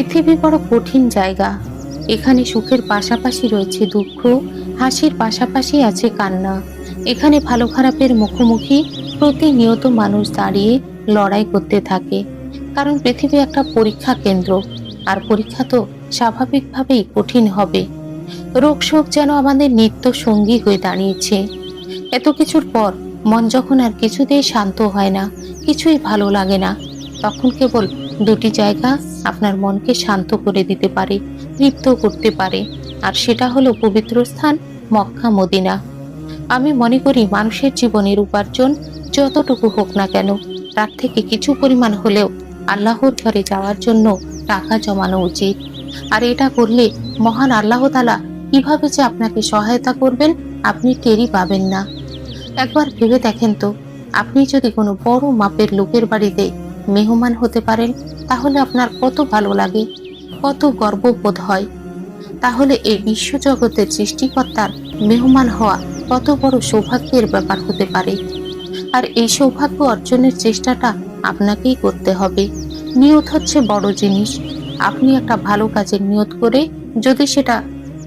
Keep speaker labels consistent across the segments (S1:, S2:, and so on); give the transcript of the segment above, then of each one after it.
S1: পৃথিবী বড় কঠিন জায়গা। এখানে সুখের পাশাপাশি রয়েছে দুঃখ, হাসির পাশাপাশি আছে কান্না। এখানে ভালো খারাপের মুখোমুখি প্রতিনিয়ত মানুষ দাঁড়িয়ে লড়াই করতে থাকে। কারণ পৃথিবী একটা পরীক্ষা কেন্দ্র, আর পরীক্ষা তো স্বাভাবিকভাবেই কঠিন হবে। রোগ শোক যেন আমাদের নিত্য সঙ্গী হয়ে দাঁড়িয়েছে। এত কিছুর পর মন যখন আর কিছুতেই শান্ত হয় না, কিছুই ভালো লাগে না, তখন কেবল দুটি জায়গা আপনার মনকে শান্ত করে দিতে পারে, তৃপ্ত করতে পারে, আর সেটা হলো পবিত্র স্থান মক্কা, মদিনা। আমি মনে করি মানুষের জীবনের উপার্জন যতটুকু হোক না কেন, তার থেকে কিছু পরিমাণ হলেও আল্লাহর ঘরে যাওয়ার জন্য টাকা জমানো উচিত। আর এটা করলে মহান আল্লাহ তালা কীভাবে যে আপনাকে সহায়তা করবেন, আপনি টেরই পাবেন না। একবার ভেবে দেখেন তো, আপনি যদি কোনো বড় মাপের লোকের বাড়িতে মেহমান হতে পারেন, তাহলে আপনার কত ভালো লাগে, কত গর্ববোধ হয়। তাহলে এই বিশ্বজগতের সৃষ্টিকর্তার মেহমান হওয়া কত বড় সৌভাগ্যের ব্যাপার হতে পারে। আর এই সৌভাগ্য অর্জনের চেষ্টাটা আপনাকেই করতে হবে। নিয়ত হচ্ছে বড় জিনিস। আপনি একটা ভালো কাজের নিয়ত করে যদি সেটা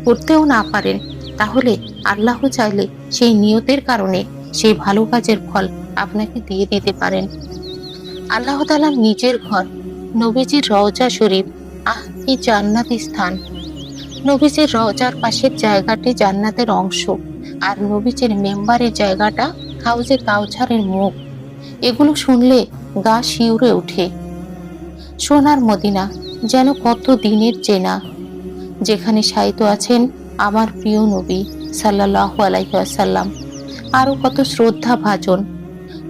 S1: করতেও না পারেন, তাহলে আল্লাহ চাইলে সেই নিয়তের কারণে সেই ভালো কাজের ফল আপনাকে দিয়ে দিতে পারেন। আল্লাহ তালার নিজের ঘর, নবীজির রওজা শরীফ, আহ, কি জান্নাতি স্থান। নবীজির রওজার পাশের জায়গাটি জান্নাতের অংশ, আর নবীজির মেম্বারের জায়গাটা হাউজে কাউছারের মুখ। এগুলো শুনলে গা শিউরে ওঠে। সোনার মদিনা যেন কত দিনের চেনা। যেখানে শায়িত আছেন আমার প্রিয় নবী সাল্লাহ আলাইসাল্লাম আরও কত শ্রদ্ধা ভাজন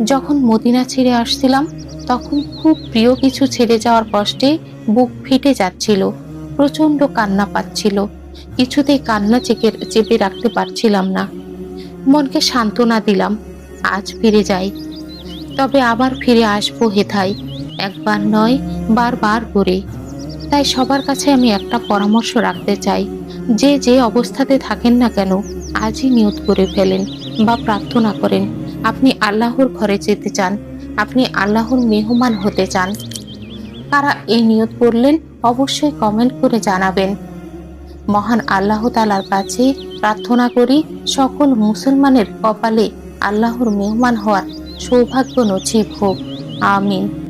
S1: যখন মদিনা ছেড়ে আসছিলাম তখন খুব প্রিয় কিছু ছেড়ে যাওয়ার কষ্টে বুক ফেটে যাচ্ছিল প্রচণ্ড কান্না পাচ্ছিল। কিছুতেই কান্না চেকে, চেপে রাখতে পারছিলাম না। মনকে সান্ত্বনা দিলাম, আজ ফিরে যাই। তবে আবার ফিরে আসব হেথায়, একবার নয়, বারবার করে। তাই সবার কাছে আমি একটা পরামর্শ রাখতে চাই। যে যে অবস্থাতে থাকেন না কেন, আজই নিয়ত করে ফেলেন বা প্রার্থনা করেন। আপনি আল্লাহর ঘরে যেতে চান আপনি আল্লাহর মেহমান হতে চান। কারা এই নিয়ত করলেন, অবশ্যই কমেন্ট করে জানাবেন। মহান আল্লাহ তালার কাছে প্রার্থনা করি, সকল মুসলমানের কপালে আল্লাহর মেহমান হওয়ার সৌভাগ্য নছিব হোক। আমিন।